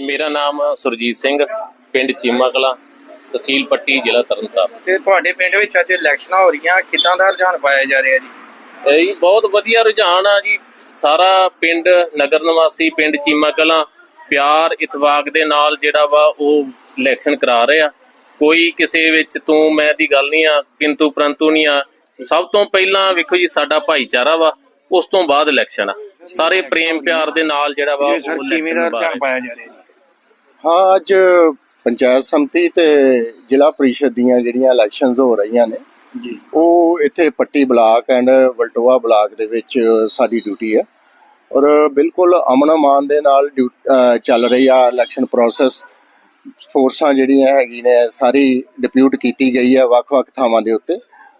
ਮੇਰਾ ਨਾਮ ਸੁਰਜੀਤ ਸਿੰਘ ਪਿੰਡ ਚੀਮਾ ਕਲਾਂ ਤਹਿਸੀਲ ਪੱਟੀ ਜ਼ਿਲ੍ਹਾ ਤਰਨਤਾਰਨ। ਤੇ ਤੁਹਾਡੇ ਪਿੰਡ ਵਿੱਚ ਅੱਜ ਇਲੈਕਸ਼ਨਾਂ ਹੋ ਰਹੀਆਂ ਕਿੱਦਾਂ ਦਾ ਰੁਝਾਨ ਪਾਇਆ ਜਾ ਰਿਹਾ ਜੀ? ਇਹ ਜੀ ਬਹੁਤ ਵਧੀਆ ਰੁਝਾਨ ਆ ਜੀ। ਸਾਰਾ ਪਿੰਡ ਨਗਰ ਨਿਵਾਸੀ ਪਿੰਡ ਚੀਮਾ ਕਲਾਂ ਪਿਆਰ ਇਤਵਾਕ ਦੇ ਨਾਲ ਜਿਹੜਾ ਵਾ ਉਹ ਇਲੈਕਸ਼ਨ ਕਰਾ ਰਹੇ ਆ। ਕੋਈ ਕਿਸੇ ਵਿੱਚ ਤੂੰ ਮੈਂ ਦੀ ਗੱਲ ਨਹੀਂ ਆ ਕਿੰਤੂ ਪਰੰਤੂ ਨਹੀਂ ਆ। ਸਭ ਤੋਂ ਪਹਿਲਾਂ ਵੇਖੋ ਜੀ ਸਾਡਾ ਭਾਈਚਾਰਾ ਵਾ ਉਸ ਤੋਂ ਬਾਅਦ ਇਲੈਕਸ਼ਨ ਆ। ਸਾਰੇ ਪ੍ਰੇਮ ਪਿਆਰ ਦੇ ਨਾਲ ਜਿਹੜਾ ਵਾ ਉਹ ਰੁਝਾਨ ਪਾਇਆ ਜਾ ਰਿਹਾ ਜੀ? ਹਾਂ ਅੱਜ ਪੰਚਾਇਤ ਸਮਿਤੀ ਤੇ ਜ਼ਿਲ੍ਹਾ ਪ੍ਰੀਸ਼ਦ ਦੀਆਂ ਜਿਹੜੀਆਂ ਇਲੈਕਸ਼ਨਸ ਹੋ ਰਹੀਆਂ ਨੇ ਜੀ। ਉਹ ਇੱਥੇ Patti block and Valtoha block ਦੇ ਵਿੱਚ ਸਾਡੀ ਡਿਊਟੀ ਹੈ ਔਰ ਬਿਲਕੁਲ ਅਮਨ ਅਮਾਨ ਦੇ ਨਾਲ ਚੱਲ ਰਹੀ ਆ ਇਲੈਕਸ਼ਨ ਪ੍ਰੋਸੈਸ ਫੋਰਸਾਂ ਜਿਹੜੀਆਂ ਹੈਗੀ ਨੇ ਸਾਰੀ ਡਿਪਿਊਟ ਕੀਤੀ ਗਈ ਹੈ ਵੱਖ-ਵੱਖ ਥਾਵਾਂ ਦੇ ਉੱਤੇ।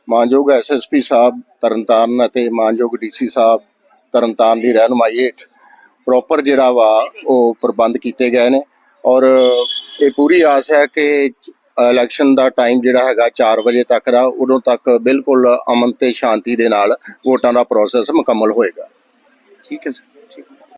ਮਾਨਯੋਗ ਐਸਐਸਪੀ ਸਾਹਿਬ ਤਰਨਤਾਰਨ ਅਤੇ ਮਾਨਯੋਗ ਡੀਸੀ ਸਾਹਿਬ ਤਰਨਤਾਰਨ ਦੀ ਰਹਿਨੁਮਾਈ ਹੇਠ ਪ੍ਰੋਪਰ ਜਿਹੜਾ ਵਾ ਉਹ ਪ੍ਰਬੰਧ ਕੀਤੇ ਗਏ ਨੇ। ਔਰ ਇਹ ਪੂਰੀ ਆਸ ਹੈ ਕਿ ਇਲੈਕਸ਼ਨ ਦਾ ਟਾਈਮ ਜਿਹੜਾ ਹੈਗਾ 4 ਵਜੇ ਤੱਕ ਦਾ, ਉਦੋਂ ਤੱਕ ਬਿਲਕੁਲ ਅਮਨ ਤੇ ਸ਼ਾਂਤੀ ਦੇ ਨਾਲ ਵੋਟਾਂ ਦਾ ਪ੍ਰੋਸੈਸ ਮੁਕੰਮਲ ਹੋਏਗਾ। ਠੀਕ ਹੈ ਸਰ ਠੀਕ ਹੈ।